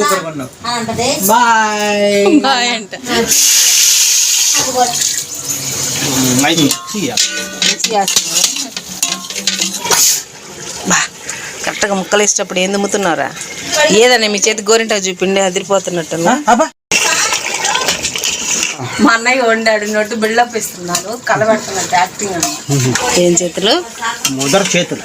Super కొన్నావు bye. Bye అంట బా కరెక్ట్గా ముక్కలు వేసేటప్పుడు ఏం దుమ్ముతున్నారా ఏదన్నా మీ చేతి గోరింటా చూపిండి అదిరిపోతున్నట్టున్నా మా అన్నయ్య వండాడు నోటు బిల్డప్ ఇస్తున్నాను కలబెడుతున్నట్టు యాక్టింగ్ ఏం చేతులు ముదర చేతులు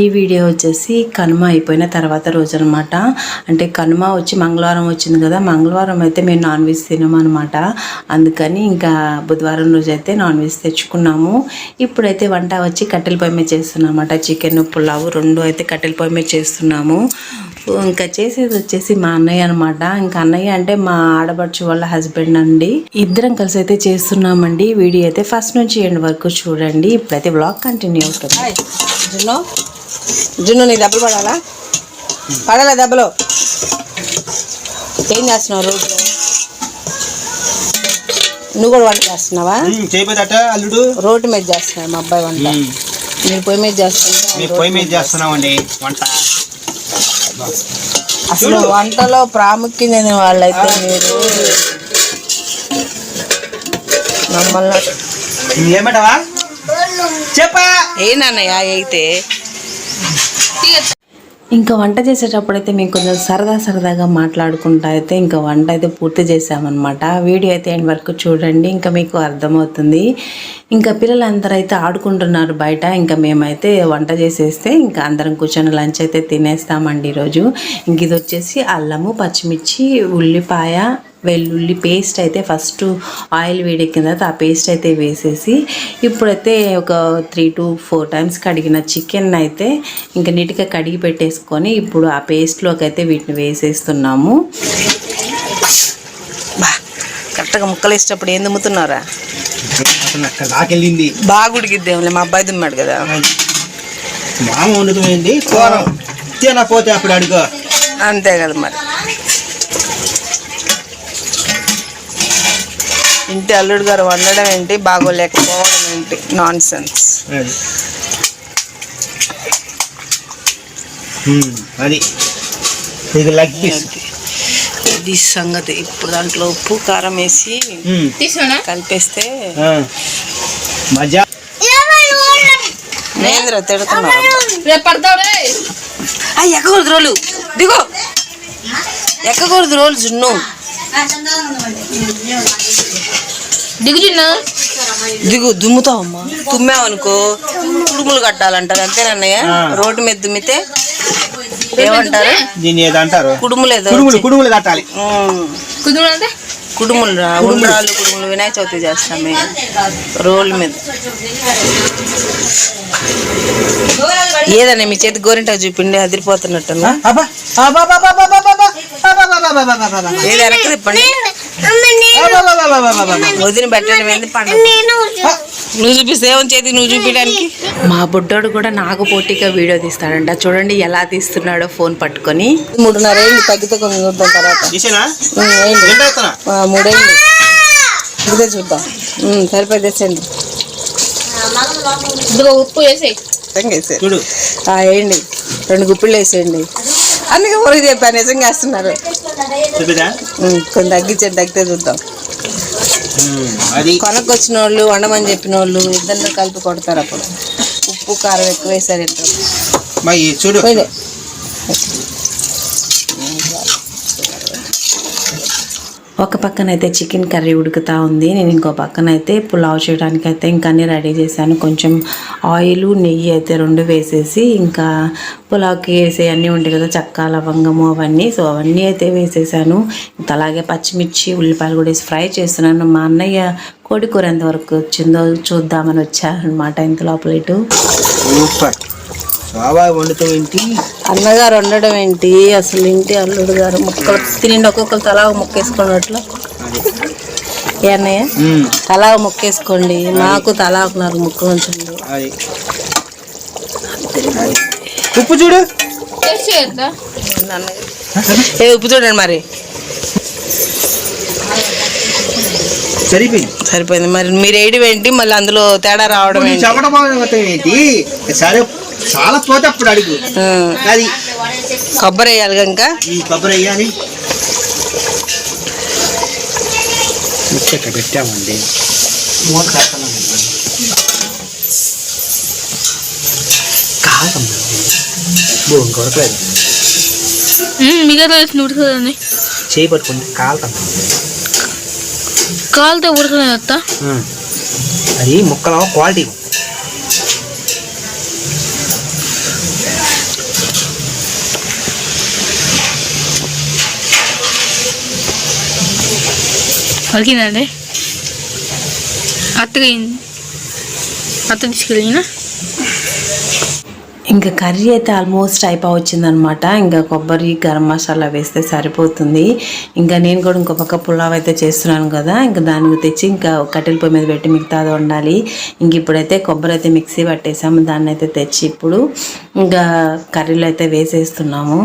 ఈ వీడియో వచ్చేసి కనుమ అయిపోయిన తర్వాత రోజు అనమాట అంటే కనుమ వచ్చి మంగళవారం వచ్చింది కదా మంగళవారం అయితే మేము నాన్ వెజ్ తినమనమాట అందుకని ఇంకా బుధవారం రోజు అయితే నాన్ వెజ్ తెచ్చుకున్నాము. ఇప్పుడైతే వంట వచ్చి కట్టెల పొయ్యి మీద చేస్తున్నాం అనమాట చికెన్ పులావు రెండు అయితే కట్టెల పొయ్యి మీద చేస్తున్నాము. ఇంకా చేసేది వచ్చేసి మా అన్నయ్య అనమాట ఇంకా అన్నయ్య అంటే మా ఆడబడుచు వాళ్ళ హస్బెండ్ అండి. ఇద్దరం కలిసి అయితే చేస్తున్నామండి. వీడియో అయితే ఫస్ట్ నుంచి ఎండ్ వరకు చూడండి. ఇప్పుడైతే బ్లాగ్ కంటిన్యూ అవుతుంది. జున్ను నీ దెబ్బలు పడాలా? పడాలా దెబ్బలు? ఏం చేస్తున్నావు రోజు? నువ్వు కూడా వంట చేస్తున్నావా? అల్లుడు. రోడ్డు మీద చేస్తున్నాడు మా అబ్బాయి వంట. మీరు పొయ్యి మీద చేస్తుంటే మీ పొయ్యి మీద చేస్తున్నామండి వంట. అసలు వంటలో ప్రాముఖ్యం చెందిన వాళ్ళైతే మీరు. మమ్మల్ని ఏమంటావా? చెప్పా. ఏందన్నయ్య అయితే ఇంకా వంట చేసేటప్పుడు అయితే మేము కొంచెం సరదా సరదాగా మాట్లాడుకుంటా అయితే ఇంకా వంట అయితే పూర్తి చేసామన్నమాట వీడియో అయితే ఎండ్ వరకు చూడండి ఇంకా మీకు అర్థమవుతుంది. ఇంకా పిల్లలందరూ అయితే ఆడుకుంటున్నారు బయట ఇంకా మేమైతే వంట చేసేస్తే ఇంకా అందరం కూర్చొని లంచ్ అయితే తినేస్తామండి ఈరోజు. ఇంక ఇది వచ్చేసి అల్లము పచ్చిమిర్చి ఉల్లిపాయ వెల్లుల్లి పేస్ట్ అయితే ఫస్ట్ ఆయిల్ వేడెక్కిన తర్వాత ఆ పేస్ట్ అయితే వేసేసి ఇప్పుడైతే ఒక త్రీ టు ఫోర్ టైమ్స్ కడిగిన చికెన్ అయితే ఇంకా నీట్గా కడిగి పెట్టేసుకొని ఇప్పుడు ఆ పేస్ట్లోకి అయితే వీటిని వేసేస్తున్నాము. బా కరెక్ట్గా ముక్కలు వేసేటప్పుడు ఏం దుమ్ముతున్నారా బాగా ఉడికిద్దేంలే మా అబ్బాయి దుమ్మాడు కదా. మామ వండుతుంది తినపోతే అప్పుడు అడుగు. అంతే కదా మరి. ఇంటి అల్లుడు గారు వండడం ఏంటి? బాగోలేకపోవడం ఏంటి? నాన్ సెన్స్ అది. ఇది లెగ్ పీస్. ఇది సంగతి. ఇప్పుడు దాంట్లో ఉప్పు కారం వేసి కలిపేస్తే. మజా. నేంద్ర తిడుతున్నావు అయ్యి ఎక్కకూడదు రోలు. దిగో. ఎక్కకూడదు రోలు జున్ను. దిగు జున్ను దిగు దుమ్ముతావమ్మా తుమ్మావనుకో కుడుములు కట్టాలంటారు అంతేనన్నయ్య. రోడ్డు మీద దుమ్మితే? ఏమంటారు? దీన్ని ఏదో అంటారు. కుడుములు ఏదో కుడుములు వచ్చి- కుడుములు కట్టాలి. కుడుములు రా ఉండ్రాళ్ళు కుడుములు వినాయక చవితి చేస్తాం మేము. రోల్ మీద. ఏదన్నా మీ చేతి గోరింటా చూపిండి అదిరిపోతున్నట్టు నువ్వు చేతి నువ్వు చూపించడానికి. మా బుడ్డోడు కూడా నాకు పోటీగా వీడియో తీస్తాడంట. చూడండి ఎలా తీస్తున్నాడో ఫోన్ పట్టుకొని. మూడున్నర ఏంటి తగ్గితే కొన్ని చూద్దాం తర్వాత. మూడేండి ఇదే చూద్దాం. సరిపోయి తెచ్చండి ఉప్పు వేసేయండి. రెండు గుప్పిళ్ళు వేసేయండి. అందుకే ఊరికి చెప్పాను నిజంగా వేస్తున్నారు. కొంచెం తగ్గించండి తగ్గితే చూద్దాం. కొనకొచ్చిన వాళ్ళు వండమని చెప్పిన వాళ్ళు ఇద్దరిని కలిపి కొడతారు అప్పుడు. ఉప్పు కారం ఎక్కువ వేసారు చూడు. ఒక పక్కన అయితే చికెన్ కర్రీ ఉడుకుతా ఉంది. నేను ఇంకో పక్కన అయితే పులావ్ చేయడానికి అయితే ఇంకా అన్నీ రెడీ చేశాను. కొంచెం ఆయిల్ నెయ్యి అయితే రెండు వేసేసి ఇంకా పులావ్కి వేసే అన్నీ ఉంటాయి కదా చక్క లవంగము అవన్నీ. సో అవన్నీ అయితే వేసేసాను. ఇంకా అలాగే పచ్చిమిర్చి ఉల్లిపాయలు కూడా వేసి ఫ్రై చేస్తున్నాను. మా అన్నయ్య కోడి కూర ఎంతవరకు వచ్చిందో చూద్దామని వచ్చారనమాట ఇంత లోపల ఇటు. సూపర్. ఏంటి? అన్నగారు వండడం ఏంటి? అసలు ఇంటి అల్లుడు గారు? ముక్కలు తినండి ఒక్కొక్కరు తలా ఒక ముక్క వేసుకున్నట్లు ఏ అన్నయ్య? తలా ఒక ముక్క వేసుకోండి. నాకు తలా నాలుగు ముక్కలు ఉంచండి. ఉప్పు చూడు. ఏ ఉప్పు చూడండి మరి. సరిపోయింది. సరిపోయింది. మరి మీరు వేయడం ఏంటి? మళ్ళీ అందులో తేడా రావడం ఏంటి? సరే చాలా పోతే అప్పుడు అడుగు. అది. కొబ్బరి వేయాలి కనుక. ఈ కొబ్బరి వేయాలి. ముచ్చట పెట్టామండి. కాదమ్మా భూమి కొరకలేదు మిగతా వేసి ఉడకదండి. చేయి పట్టుకుంటే కాలుతాం కాలుతో ఉడకలేదు అత్త అది ముక్కలో క్వాలిటీ పలికిందండి అత్తగా అత్త తీసుకెళ్ళినా? ఇంకా కర్రీ అయితే ఆల్మోస్ట్ అయిపోయి వచ్చిందనమాట ఇంకా కొబ్బరి గరం మసాలా వేస్తే సరిపోతుంది. ఇంకా నేను కూడా ఇంకో పక్క పులావ్ అయితే చేస్తున్నాను కదా. ఇంకా దానికి తెచ్చి ఇంకా కట్టెల పొయ్యి మీద పెట్టి మిగతాది వండాలి. ఇంక ఇప్పుడైతే కొబ్బరి అయితే మిక్సీ పట్టేసాము. దాన్ని అయితే తెచ్చి ఇప్పుడు ఇంకా కర్రీలో అయితే వేసేస్తున్నాము.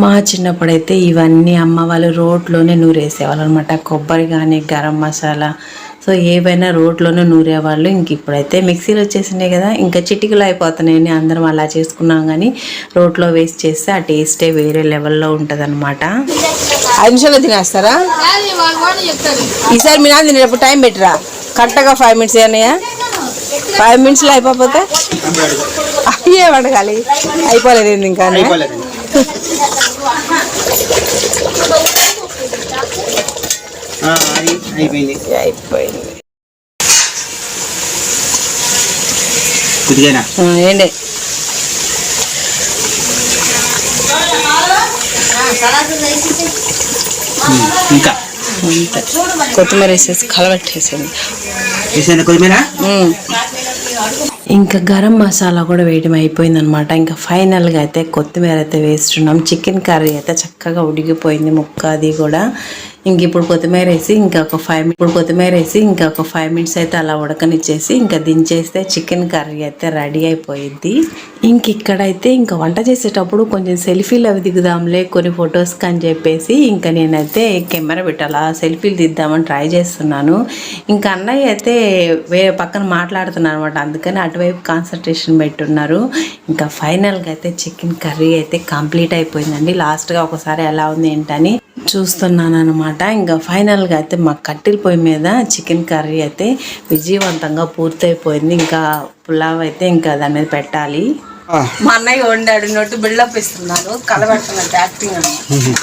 మా చిన్నప్పుడైతే ఇవన్నీ అమ్మ వాళ్ళు రోట్లోనే నూరేసేవాళ్ళు అనమాట కొబ్బరి కానీ గరం మసాలా సో ఏవైనా రోట్లోనే నూరేవాళ్ళు. ఇంక ఇప్పుడైతే మిక్సీలు వచ్చేసినాయి కదా ఇంకా చిటికలు అయిపోతున్నాయని అందరం అలా చేసుకున్నాం కానీ రోట్లో వేస్ట్ చేస్తే ఆ టేస్టే వేరే లెవెల్లో ఉంటుంది అనమాట ఐదు నిమిషాలు తినేస్తారా? ఈసారి మీ నాన్న తినేటప్పుడు టైం పెట్టరా? కరెక్ట్గా ఫైవ్ మినిట్స్ అన్నయ్య ఫైవ్ మినిట్స్లో అయిపోతే అయ్యే వండగాలి. అయిపోలేదు ఇంకా అయిపోయింది. అయిపోయింది. కొద్దిగా ఏంటి? ఇంకా? కొత్తిమీర వేసేసి కలబెట్టేసింది వేసాను కొద్దిమీర ఇంకా గరం మసాలా కూడా వేయడం అయిపోయిందనమాట ఇంకా ఫైనల్గా అయితే కొత్తిమీర అయితే వేస్తున్నాం. చికెన్ కర్రీ అయితే చక్కగా ఉడికిపోయింది ముక్క అది కూడా. ఇంక ఇప్పుడు కొత్తిమీర వేసి ఇంకా ఒక ఫైవ్ ఇప్పుడు కొత్తిమీర వేసి ఇంకా ఒక ఫైవ్ మినిట్స్ అయితే అలా ఉడకనిచ్చేసి ఇంకా దించేస్తే చికెన్ కర్రీ అయితే రెడీ అయిపోయింది ఇంక ఇక్కడైతే ఇంకా వంట చేసేటప్పుడు కొంచెం సెల్ఫీలు అవి దిగుదాంలే కొన్ని ఫొటోస్కి అని చెప్పేసి ఇంకా నేనైతే కెమెరా పెట్టాలా సెల్ఫీలు దిద్దామని ట్రై చేస్తున్నాను. ఇంకా అన్నయ్య అయితే వేరే పక్కన మాట్లాడుతున్నాను అనమాట అందుకని అటువైపు కాన్సన్ట్రేషన్ పెట్టున్నారు. ఇంకా ఫైనల్గా అయితే చికెన్ కర్రీ అయితే కంప్లీట్ అయిపోయిందండి. లాస్ట్గా ఒకసారి ఎలా ఉంది ఏంటని చూస్తున్నాను అనమాట ఇంకా ఫైనల్గా అయితే మా కట్టెల పొయ్యి మీద చికెన్ కర్రీ అయితే విజయవంతంగా పూర్తయిపోయింది. ఇంకా పులావ్ అయితే ఇంకా దాని మీద పెట్టాలి. మా అన్నయ్య వండాడు నోటి బిల్డప్ ఇస్తున్నాను కలబెడుతున్నట్టు యాక్టింగ్ అన్నమాట.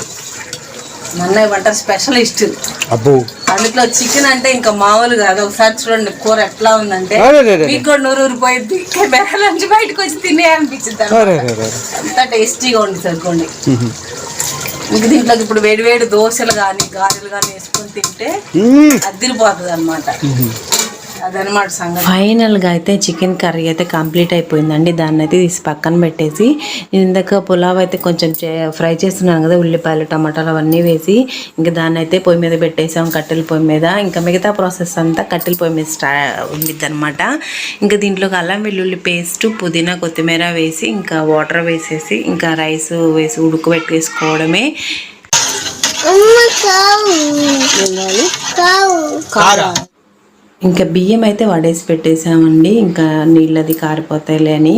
మా అన్నయ్య వంట స్పెషలిస్ట్. అందులో చికెన్ అంటే ఇంకా మామూలు కాదు. ఒకసారి చూడండి కూర ఎట్లా ఉందంటే. మీకు కూడా నూరు ఊరిపోయింది కెమెరా నుంచి బయటకు వచ్చి తినే అనిపించింది అంత టేస్టీగా ఉంది సరుకోండి ఇంక దీంట్లోకి ఇప్పుడు వేడి వేడి దోశలు కానీ గారెలు కానీ వేసుకొని తింటే అదిరిపోతుంది అనమాట అదనమాట సంగతి. ఫైనల్గా అయితే చికెన్ కర్రీ అయితే కంప్లీట్ అయిపోయిందండి. దాన్ని అయితే తీసి పక్కన పెట్టేసి నేను ఇందాక పులావ్ అయితే కొంచెం చే- ఫ్రై చేస్తున్నాను కదా ఉల్లిపాయలు టమాటాలు అవన్నీ వేసి ఇంకా దాన్ని అయితే పొయ్యి మీద పెట్టేసాం కట్టెల పొయ్యి మీద. ఇంకా మిగతా ప్రాసెస్ అంతా కట్టెల పొయ్యి మీద స్టా ఉండిద్ది అనమాట ఇంకా దీంట్లోకి అల్లం వెల్లుల్లి పేస్ట్ పుదీనా కొత్తిమీర వేసి ఇంకా వాటర్ వేసేసి ఇంకా రైస్ వేసి ఉడకబెట్టేసుకోవడమే కారా? ఇంకా బియ్యం అయితే వడేసి పెట్టేసామండి. ఇంకా నీళ్ళది కారిపోతాయిలే అని.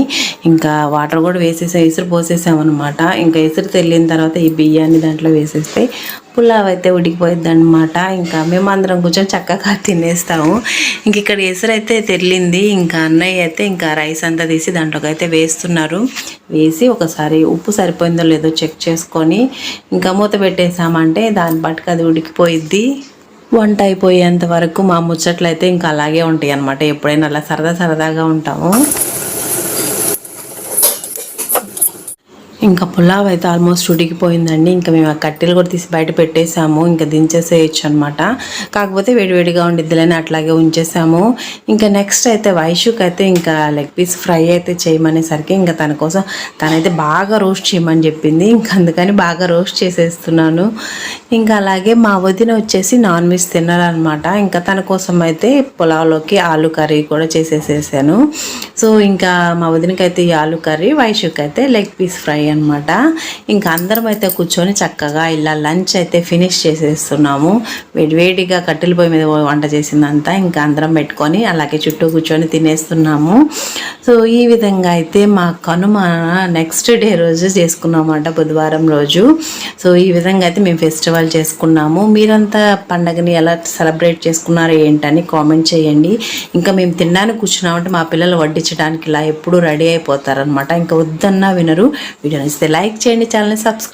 ఇంకా వాటర్ కూడా వేసేసాం ఎసురు పోసేసామన్నమాట. ఇంకా ఎసురు తెల్లిన తర్వాత ఈ బియ్యాన్ని దాంట్లో వేసేస్తే పులావ్ అయితే ఉడికిపోయింది అనమాట ఇంకా మేమందరం కూర్చొని చక్కగా తినేస్తాము. ఇంక ఇక్కడ ఎసురు అయితే తెల్లింది. ఇంకా అన్నయ్య అయితే ఇంకా రైస్ అంతా తీసి దాంట్లోకి అయితే వేస్తున్నారు. వేసి ఒకసారి ఉప్పు సరిపోయిందో లేదో చెక్ చేసుకొని ఇంకా మూత పెట్టేసామంటే దాన్ని బట్టుకు అది ఉడికిపోయిద్ది. వంట అయిపోయేంత వరకు మా ముచ్చట్లు అయితే ఇంకా అలాగే ఉంటాయి అనమాట ఎప్పుడైనా అలా సరదా సరదాగా ఉంటాము. ఇంకా పులావ్ అయితే ఆల్మోస్ట్ ఉడికిపోయిందండి. ఇంకా మేము ఆ కట్టెలు కూడా తీసి బయట పెట్టేసాము ఇంకా దించేసేయచ్చు అనమాట కాకపోతే వేడివేడిగా ఉండిద్దిలేని అట్లాగే ఉంచేసాము ఇంకా నెక్స్ట్ అయితే వైషుక్ అయితే ఇంకా లెగ్ పీస్ ఫ్రై అయితే చేయమనేసరికి ఇంకా తన కోసం తనైతే బాగా రోస్ట్ చేయమని చెప్పింది. ఇంకా అందుకని బాగా రోస్ట్ చేసేస్తున్నాను. ఇంకా అలాగే మా వదిన వచ్చేసి నాన్ వెజ్ తినాలన్నమాట ఇంకా తన కోసం అయితే పులావ్లోకి ఆలు కర్రీ కూడా చేసేసేసాను. సో ఇంకా మా వదినకైతే ఈ ఆలు కర్రీ వైషుక్ అయితే లెగ్ పీస్ ఫ్రై అనమాట ఇంకా అందరం అయితే కూర్చొని చక్కగా ఇలా లంచ్ అయితే ఫినిష్ చేసేస్తున్నాము. వేడివేడిగా కట్టెల పొయ్యి మీద వంట చేసిందంతా ఇంకా అందరం పెట్టుకొని అలాగే చుట్టూ కూర్చొని తినేస్తున్నాము. సో ఈ విధంగా అయితే మా కనుమ నెక్స్ట్ డే రోజు చేసుకున్నామన్నమాట బుధవారం రోజు. సో ఈ విధంగా అయితే మేము ఫెస్టివల్ చేసుకున్నాము. మీరంతా పండగని ఎలా సెలబ్రేట్ చేసుకున్నారో ఏంటని కామెంట్ చేయండి. ఇంకా మేము తినడానికి కూర్చున్నామంటే మా పిల్లలు వడ్డించడానికి ఇలా ఎప్పుడూ రెడీ అయిపోతారనమాట ఇంకా వద్దన్నా వినరు. వీడియో ఇస్తే లైక్ చేయండి ఛానల్ని సబ్స్క్రైబ్